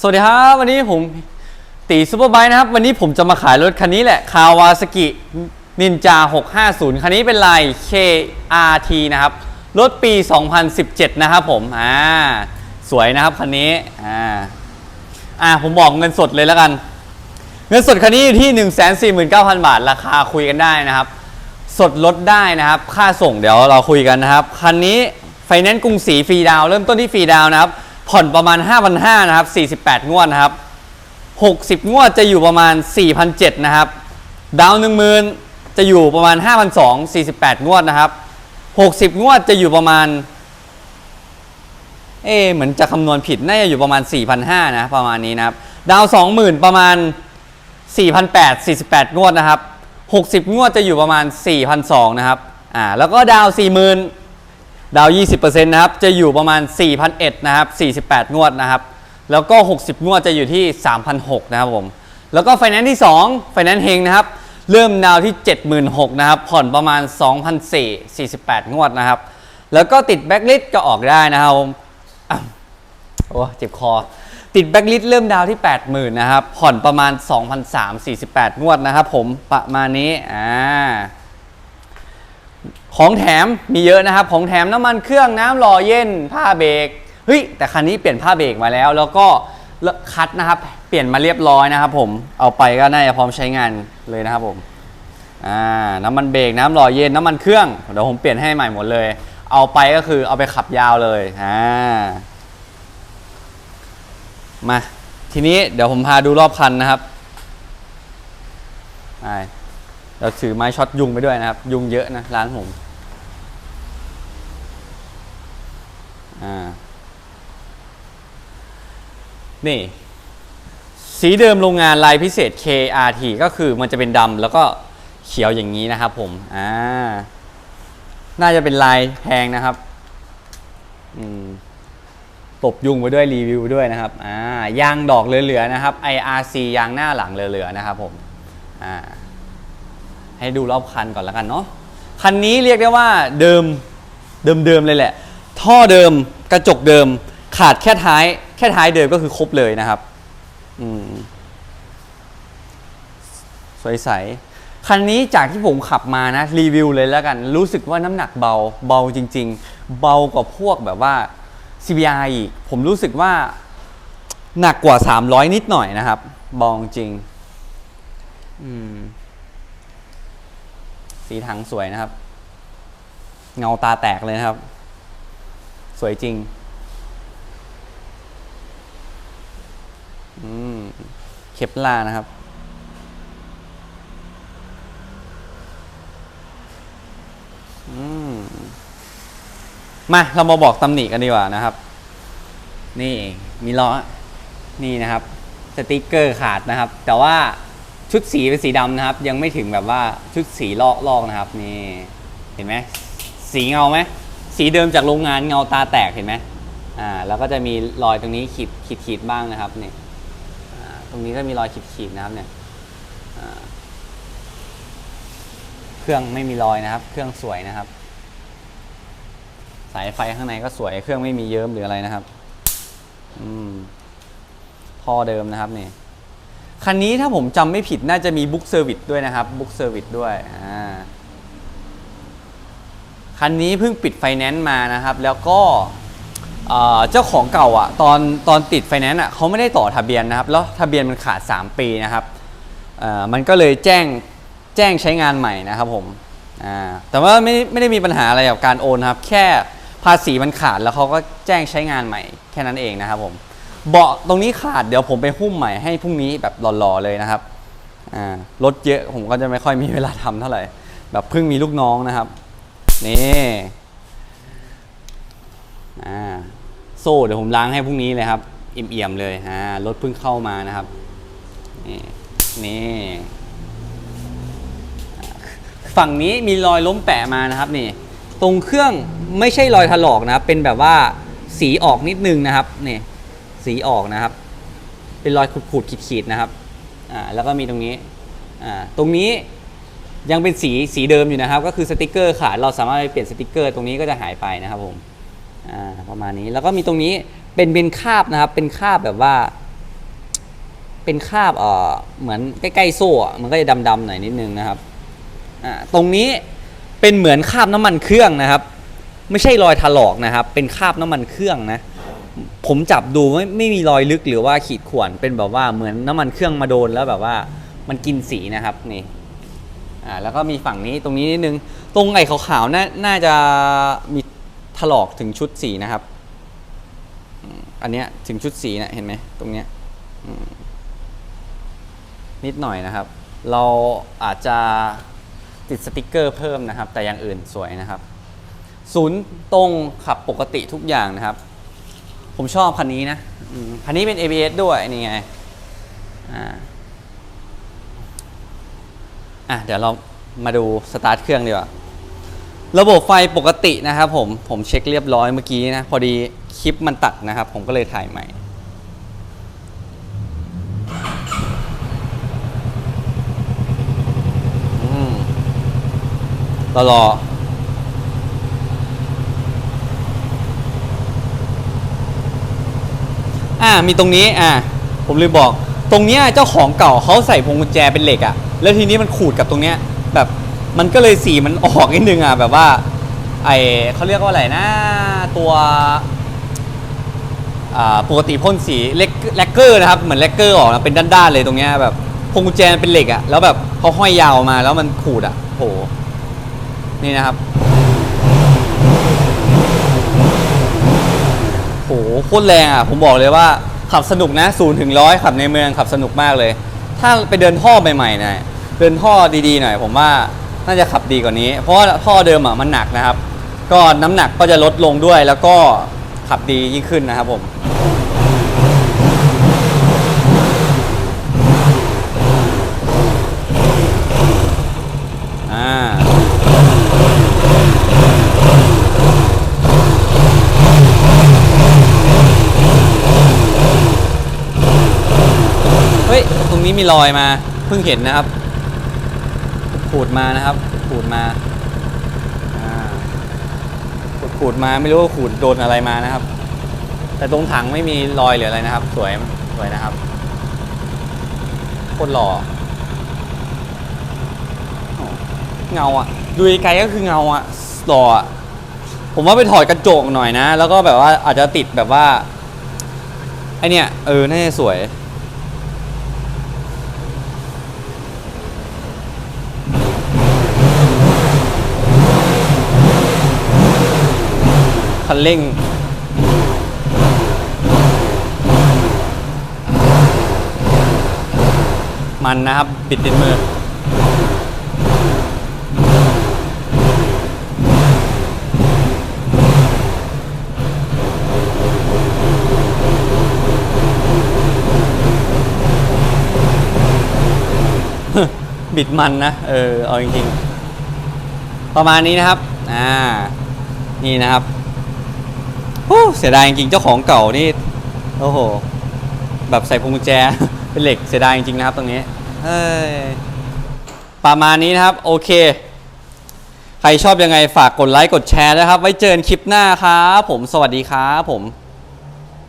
สวัสดีครับ วันนี้ผมตีซูเปอร์ไบค์นะครับ วันนี้ผมจะมาขายรถคันนี้แหละคาวาสกินินจา 650 คันนี้เป็นลาย KRT นะครับ รถปี 2017 นะครับผม อ่า สวยนะครับคันนี้ อ่า อ่า ผมบอกเงินสดเลยแล้วกัน เงินสดคันนี้อยู่ที่ 149,000 บาท ราคาคุยกันได้นะครับ สดลดได้นะครับ ค่าส่งเดี๋ยวเราคุยกันนะครับ คันนี้ไฟแนนซ์กรุงศรีฟรีดาวเริ่มต้นที่ฟรีดาวนะครับ ผ่อนประมาณ 5,500นะครับ 48 งวดนะครับ 60 งวดจะอยู่ประมาณ 4,700นะครับ ดาวน์10,000จะอยู่ประมาณ 5,200 48 งวดนะครับ 60 งวดจะอยู่ประมาณ เอเหมือนจะคำนวณผิด น่าจะอยู่ประมาณ 4,500นะประมาณนี้นะครับ ดาว 20,000 ประมาณ 4,800 48 งวดนะครับ 60 งวดจะอยู่ประมาณ 4,200นะครับ อ่า แล้วก็ดาว 40,000 ดาวน์20%นะครับ จะอยู่ประมาณ4,100นะครับ 48 งวดนะครับ แล้วก็ 60 งวดจะอยู่ที่3,600นะครับผม แล้วก็ไฟแนนซ์ที่2ไฟแนนซ์เฮงนะครับ เริ่มดาวที่ 76,000นะครับ ผ่อนประมาณ2,400 48 งวดนะครับ แล้วก็ติดแบ็กลิสก็ออกได้นะครับผมโอ้เจ็บคอ ติดแบ็กลิสเริ่มดาวที่ 80,000นะครับ ผ่อนประมาณ2,348 งวดนะครับผม ประมาณนี้ อ่า ของแถมมีเยอะนะครับ ของแถมน้ำมันเครื่องน้ำหล่อเย็นผ้าเบรกเฮ้ยแต่คันนี้เปลี่ยนผ้าเบรกมาแล้ว แล้วก็คัดนะครับ เปลี่ยนมาเรียบร้อยนะครับ ผมเอาไปก็น่าจะพร้อมใช้งานเลยนะครับผมอ่าน้ำมันเบรกน้ำหล่อเย็นน้ำมันเครื่องเดี๋ยวผมเปลี่ยนให้ใหม่หมดเลย เอาไปก็คือเอาไปขับยาวเลยอ่ามาทีนี้เดี๋ยวผมพาดูรอบคันนะครับเดี๋ยวถือไม้ช็อตยุงไปด้วยนะครับ ยุงเยอะนะร้านผม อ่านี่สีเดิมโรงงานลายพิเศษ KRT ก็คือมันจะเป็นดำแล้วก็เขียวอย่างนี้นะครับผมอ่าน่าจะเป็นลายแพงนะครับอืมตบยุงไปด้วยรีวิวด้วยนะครับอ่ายางดอกเหลือๆนะครับ IRC ยางหน้าหลังเหลือๆนะครับผมอ่าให้ดูรอบคันก่อนแล้วกันเนาะคันนี้เรียกได้ว่าเดิมเดิมๆเลยแหละ ท่อเดิมกระจกเดิม ขาดแค่ท้าย แค่ท้ายเดิมก็คือครบเลยนะครับอืมสวยใสคันนี้จากที่ผมขับมานะรีวิวเลยแล้วกัน รู้สึกว่าน้ำหนักเบาเบาจริง ๆ เบากว่าพวกแบบว่า CBR อีกผมรู้สึกว่าหนักกว่า 300 นิดหน่อยนะครับเบาจริงอืมสีถังสวยนะครับ เงาตาแตกเลยนะครับ สวยจริง อืม เคปลานะครับ อืม มาเรามาบอกตำหนิกันดีกว่านะครับ นี่มีล้อ นี่นะครับ สติกเกอร์ขาดนะครับ แต่ว่าชุดสีเป็นสีดำนะครับ ยังไม่ถึงแบบว่าชุดสีลอกลอกนะครับ นี่ เห็นไหม สีเงาไหม สีเดิมจากโรงงานเงาตาแตกเห็นไหมอ่าแล้วก็จะมีรอยตรงนี้ขีดขีดขีดบ้างนะครับเนี่อ่าตรงนี้ก็มีรอยขีดขีดนะครับเนี่ยเครื่องไม่มีรอยนะครับ เครื่องสวยนะครับ สายไฟข้างในก็สวย เครื่องไม่มีเยิ้มหรืออะไรนะครับ อืมท่อเดิมนะครับนี่คันนี้ถ้าผมจำไม่ผิดน่าจะมีบุ๊กเซอร์วิสด้วยนะครับบุ๊กเซอร์วิสด้วยอ่า คันนี้เพิ่งปิดไฟแนนซ์มานะครับ แล้วก็เจ้าของเก่าอะตอนตอนติดไฟแนนซ์อะเขาไม่ได้ต่อทะเบียนนะครับ แล้วทะเบียนมันขาด 3 ปีนะครับมันก็เลยแจ้งแจ้งใช้งานใหม่นะครับผมแต่ว่าไม่ไม่ได้มีปัญหาอะไรกับการโอนครับ แค่ภาษีมันขาดแล้วเขาก็แจ้งใช้งานใหม่ แค่นั้นเองนะครับผมเบาะตรงนี้ขาดเดี๋ยวผมไปหุ้มใหม่ให้พรุ่งนี้แบบหล่อๆเลยนะครับรถเยอะผมก็จะไม่ค่อยมีเวลาทำเท่าไหร่แบบเพิ่งมีลูกน้องนะครับ นี่อ่าโซ่เดี๋ยวผมล้างให้พรุ่งนี้เลยครับอิ่มเอี่ยมๆเลยอ่ารถเพิ่งเข้ามานะครับ นี่นี่ฝั่งนี้มีรอยล้มแปะมานะครับนี่ ตรงเครื่องไม่ใช่รอยถลอกนะครับ เป็นแบบว่าสีออกนิดนึงนะครับนี่สีออกนะครับ เป็นรอยขูดๆขีดๆนะครับอ่าแล้วก็มีตรงนี้อ่าตรงนี้ ยังเป็นสีสีเดิมอยู่นะครับ ก็คือสติกเกอร์ขาดเราสามารถไปเปลี่ยนสติกเกอร์ตรงนี้ก็จะหายไปนะครับผมอ่าประมาณนี้แล้วก็มีตรงนี้เป็นเป็นคราบนะครับ เป็นคราบแบบว่า เป็นคราบเอ่อเหมือนใกล้ๆโซ่มันก็จะดำๆหน่อยนิดนึงนะครับอ่าตรงนี้เป็นเหมือนคราบน้ำมันเครื่องนะครับ ไม่ใช่รอยถลอกนะครับ เป็นคราบน้ำมันเครื่องนะ ผมจับดูไม่ไม่มีรอยลึกหรือว่าขีดข่วนเป็นแบบว่าเหมือนน้ำมันเครื่องมาโดนแล้วแบบว่ามันกินสีนะครับนี่ อ่าแล้วก็มีฝั่งนี้ตรงนี้นิดนึง ตรงไอ้ขาวๆน่าน่าจะมีถลอกถึงชุดสีนะครับอันเนี้ยถึงชุดสีนะเห็นไหมตรงเนี้ยนิดหน่อยนะครับ เราอาจจะติดสติกเกอร์เพิ่มนะครับ แต่อย่างอื่นสวยนะครับศูนย์ตรงขับปกติทุกอย่างนะครับ ผมชอบคันนี้นะคันนี้เป็น ABS ด้วยนี่ไงอ่า อะเดี๋ยวเรามาดูสตาร์ทเครื่องดีกว่า ระบบไฟปกตินะครับผม ผมเช็คเรียบร้อยเมื่อกี้นะ พอดีคลิปมันตัดนะครับ ผมก็เลยถ่ายใหม่อืมรอรออ่ามีตรงนี้อ่าผมลืมบอก ตรงเนี้ยเจ้าของเก่าเขาใส่พวงกุญแจเป็นเหล็กอะ่ะ แล้วทีนี้มันขูดกับตรงเนี้ยแบบมันก็เลยสีมันออกนิดนึงอะแบบว่า ไอเขาเรียกว่าอะไรนะ ตัวปกติพ่นสีเล็กแลกเกอร์นะครับ เหมือนแลกเกอร์ออกนะเป็นด้านๆเลยตรงเนี้ยแบบพวงกุญแจนเป็นเหล็กอะ่ะแล้วแบบเขาห้อยยาวมาแล้วมันขูดอะ่ะโหนี่นะครับโหโคตรแรงอะผมบอกเลยว่าขับสนุกนะศูนย์ถึงร้อยขับในเมืองขับสนุกมากเลย ถ้าไปเดินท่อใหม่ๆหน่อยเดินท่อดีๆหน่อย ผมว่าน่าจะขับดีกว่านี้ เพราะว่าท่อเดิมอะมันหนักนะครับ ก็น้ำหนักก็จะลดลงด้วยแล้วก็ขับดียิ่งขึ้นนะครับผม อ่า เฮ้ย ตรงนี้ มีรอยมาเพิ่งเห็นนะครับขูดมานะครับขูดมาอ่าขูดมาไม่รู้ว่าขูดโดนอะไรมานะครับ แต่ตรงถังไม่มีรอยหรืออะไรนะครับ สวยสวยนะครับโคตรหล่อเงาอะดูไกลก็คือเงาอะหล่อะผมว่าไปถอดกระจกหน่อยนะ แล้วก็แบบว่าอาจจะติดแบบว่าไอเนี่ยเออน่าจะสวย คันเร่ง มันนะครับ ปิดติดมือบิดมันนะ เออ เอาจริงๆ ประมาณนี้นะครับ อ่า นี่นะครับ โอ้เสียดายจริงๆเจ้าของเก่านี่โอ้โหแบบใส่พวงกุญแจ เป็นเหล็กเสียดายจริงๆนะครับตรงนี้เอ้ยประมาณนี้นะครับ โอเค ใครชอบยังไงฝากกดไลค์กดแชร์นะครับ ไว้เจอกันคลิปหน้าครับผมสวัสดีครับผม